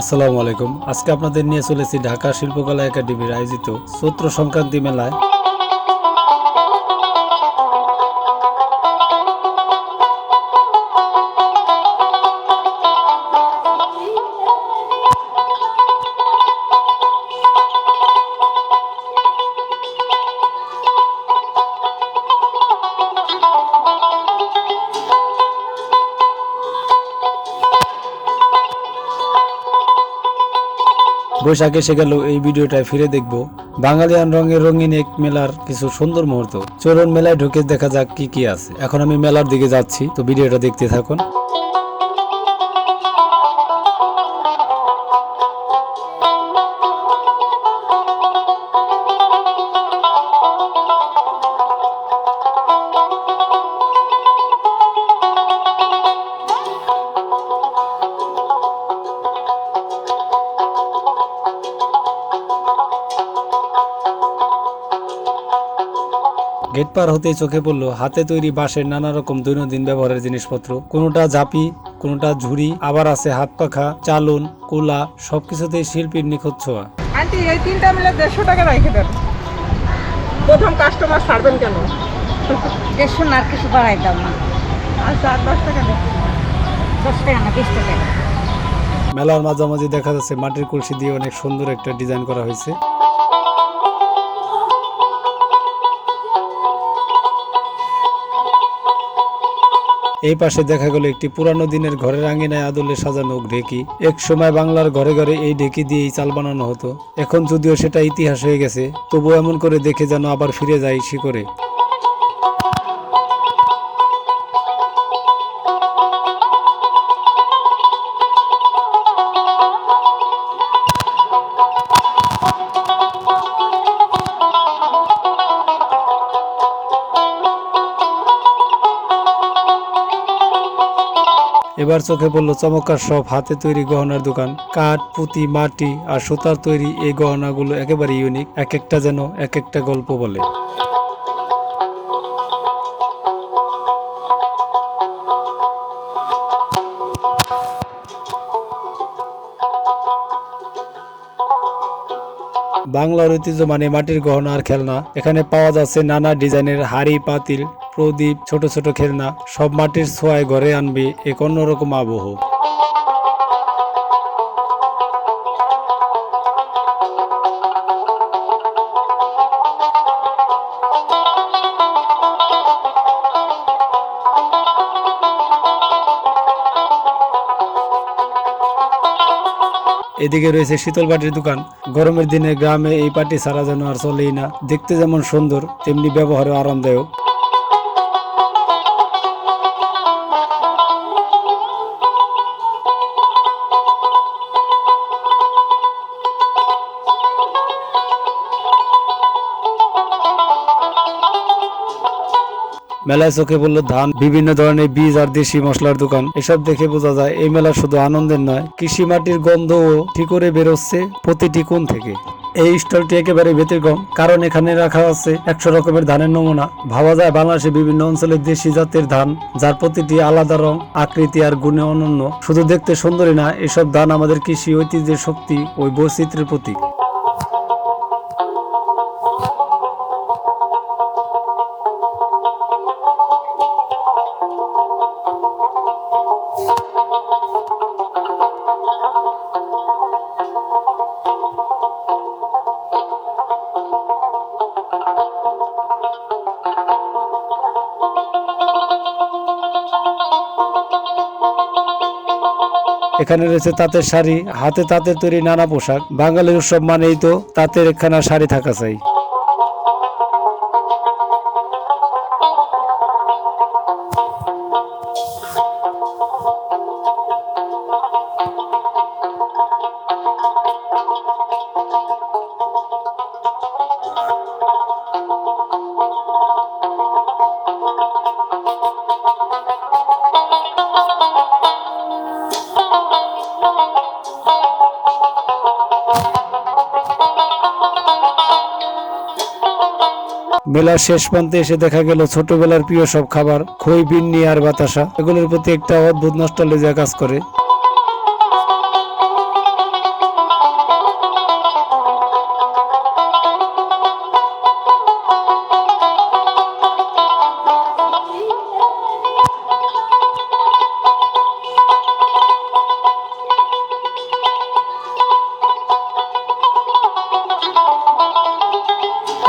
আসসালামু আলাইকুম। আজকে আপনাদের নিয়ে চলেছি ঢাকা শিল্পকলা একাডেমির আয়োজিত চৈত্র সংক্রান্তি মেলায়। বৈশাখ এসে গেল এই ভিডিওটায় ফিরে দেখব বাঙালিয়ান রঙের রঙিন এক মেলার কিছু সুন্দর মুহূর্ত। চলুন মেলায় ঢুকে দেখা যাক কি কি আছে। এখন আমি মেলার দিকে যাচ্ছি, তো ভিডিওটা দেখতে থাকুন। গেট পার হতেই চোখে পড়ল হাতে তৈরি বাঁশের নানা রকম দৈনন্দিন ব্যবহারের জিনিসপত্র। কোনোটা ঝাঁপি কোনোটা ঝুড়ি আবার আছে হাত পাখা চালন কোলা সবকিছুতেই শিল্পীর নিখোঁজ ছোঁয়া। আন্টি এই তিনটা মিলে দেড়শো টাকা রেখে দেন। প্রথম কাস্টমার ছাড়বেন কেন? দেড়শো না আর কিছু বাড়াই না। আচ্ছা দশ টাকা দশ টাকা না বিশ টাকা। মেলার মাঝামাঝি দেখা যাচ্ছে মাটির কলসি দিয়ে অনেক সুন্দর একটা ডিজাইন করা হয়েছে। এই পাশে দেখা গেল একটি পুরানো দিনের ঘরের আঙিনায় আদলে সাজানো ঢেকি। এক সময় বাংলার ঘরে ঘরে এই ঢেকি দিয়েই চাল বানানো হতো। এখন যদিও সেটা ইতিহাস হয়ে গেছে তবু এমন করে দেখে যেন আবার ফিরে যায় শিকরে এবার চোখে পড়ল চমৎকার সব হাতে তৈরি গহনার দোকান। কাঠ, পুঁতি, মাটি আর সুতার তৈরি এই গহনাগুলো একেবারে ইউনিক এক একটা যেন এক একটা গল্প বলে। বাংলার ঐতিহ্য মানে মাটির গহনা আর খেলনা, এখানে পাওয়া যাচ্ছে নানা ডিজাইনের হাড়ি, পাতিল প্রদীপ, ছোট ছোট খেলনা, সব মাটির ছোঁয়ায় ঘরে আনবে এক অন্যরকম আবহ। এদিকে রয়েছে শীতল পাটির দোকান। গরমের দিনে গ্রামে এই পাটি ছাড়া যেন আর চলেই না। দেখতে যেমন সুন্দর, তেমনি ব্যবহারে আরামদায়ক। মেলায় চোখে পড়ল ধান, বিভিন্ন ধরনের বীজ, আর দেশি মশলার দোকান। এসব দেখে বোঝা যায়, এই মেলা শুধু আনন্দের নয় কৃষি মাটির গন্ধও ঠিক করে বেরোচ্ছে প্রতিটি কোণ থেকে। এই স্টলটি একেবারে ব্যতিক্রম, কারণ এখানে রাখা আছে একশো রকমের ধানের নমুনা। ভাবা যায় বাংলাদেশে বিভিন্ন অঞ্চলের দেশি জাতের ধান, যার প্রতিটি আলাদা রং, আকৃতি, আর গুণে অনন্য। শুধু দেখতে সুন্দরী না, এসব ধান আমাদের কৃষি ঐতিহ্যের শক্তি ওই বৈচিত্র্যের প্রতীক। এখানে রয়েছে তাঁতের শাড়ি। হাতে তাঁতের তৈরি নানা পোশাক। বাঙালির উৎসব মানেই তো তাঁতের একখানা শাড়ি থাকা চাই। মেলার শেষ প্রান্তে এসে দেখা গেল ছোটবেলার প্রিয় সব খাবার, খই বিন্নি আর বাতাসা। এগুলোর প্রতি একটা অদ্ভুত নস্টালজিয়া কাজ করে।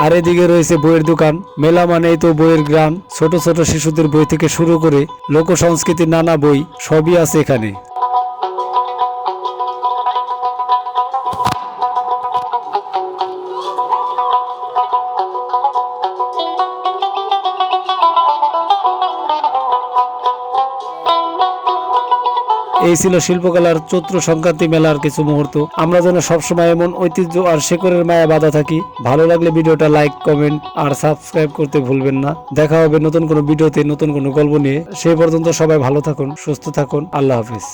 আর এদিকে রয়েছে বইয়ের দোকান। মেলা মানেই তো বইয়ের গ্রাম। ছোট ছোট শিশুদের বই থেকে শুরু করে লোক সংস্কৃতির নানা বই সবই আছে এখানে। এই ছিল শিল্পকলার চৈত্র সংক্রান্তি মেলার কিছু মুহূর্ত। আমরা যেন সবসময় এমন ঐতিহ্য আর শেখরের মায়া বাধা থাকি। ভালো লাগলে ভিডিওটা লাইক কমেন্ট আর সাবস্ক্রাইব করতে ভুলবেন না। দেখা হবে নতুন কোনো ভিডিওতে নতুন কোনো গল্প নিয়ে। সেই পর্যন্ত সবাই ভালো থাকুন, সুস্থ থাকুন। আল্লাহ হাফিজ।